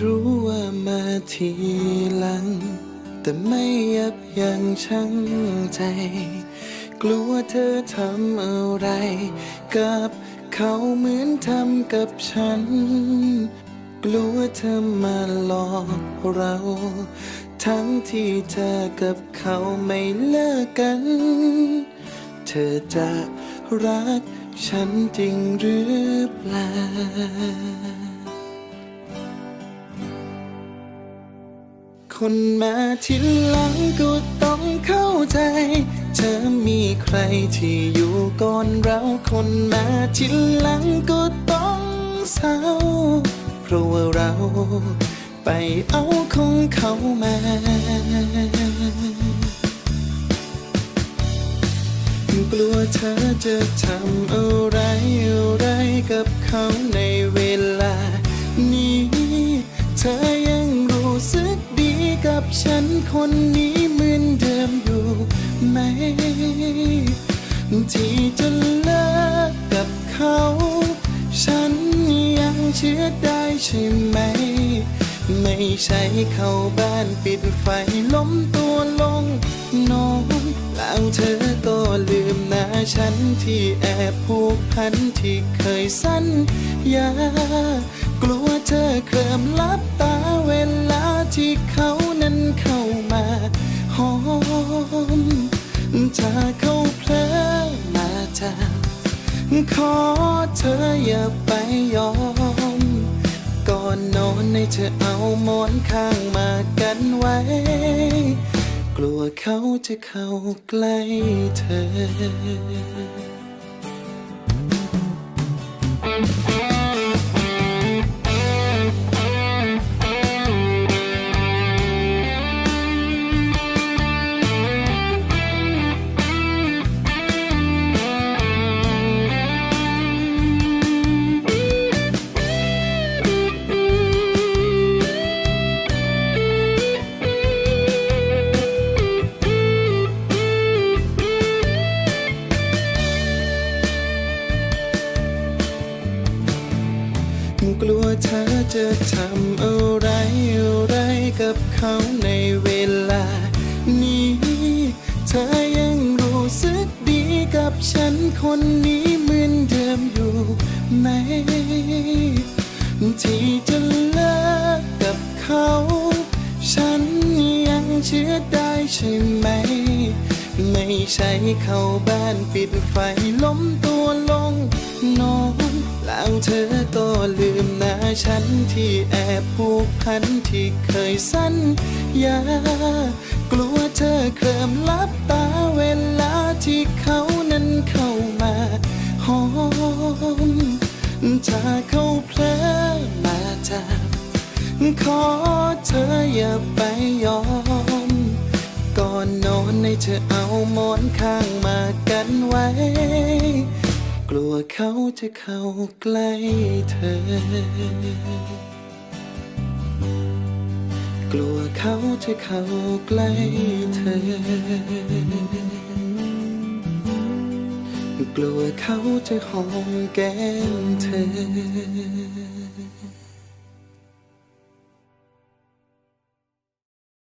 รู้ว่ามาทีหลัง แต่ไม่ยับยั้งชั่งใจ กลัวเธอทำอะไร กับเขาเหมือนทำกับฉัน กลัวเธอมาหลอกเรา ทั้งที่เธอกับเขาไม่เลิกกัน เธอจะรักฉันจริงหรือเปล่า คนมาทีหลังก็ต้องเข้าใจ เธอมีใครที่อยู่ก่อนเราคนมาทีหลังก็ต้องเศร้า เพราะว่าเราไปเอาของเขามา กลัวเธอจะทำอะไรอะไรกับเขา คนนี้เหมือนเดิมอยู่ไหม ที่จะเลิกกับเขา ฉันยังเชื่อได้ใช่ไหม ไม่ใช่เข้าบ้านปิดไฟล้มตัวลงนอนแล้วเธอก็ลืมหน้าฉันที่แอบผูกพันที่เคยสั้นยากลัวเธอเคลิมลับตาเวลาที่เขา มาหอมถ้าเขาเพลอมาจากขอเธออย่าไปยอม ก่อนนอนให้เธอเอาหมอนข้างมากันไว้ กลัวเขาจะเข้าใกล้เธอ กลัวเธอจะทำอะไรอะไรกับเขาในเวลา นี้ เธอยังรู้สึกดีกับฉันคนนี้เหมือนเดิมอยู่ไหม ที่จะเลิกกับเขา ฉันยังเชื่อได้ใช่ไหม ไม่ใช่เข้าบ้านปิดไฟล้มตัว อนแล้วเธอก็ลืมน้าฉันที่แอบผูกพันที่เคยสั้นยากลัวเธอเคลิมลับตาเวลาที่เขานั้นเข้ามาหอมถ้าเขาเพลอมาจากขอเธออย่าไปยอม ก่อนนอนให้เธอเอาหมอนข้างมากันไว้ กลัวเขาจะเข้าใกล้เธอ กลัวเขาจะเข้าใกล้เธอ กลัวเขาจะหอมแก้มเธอ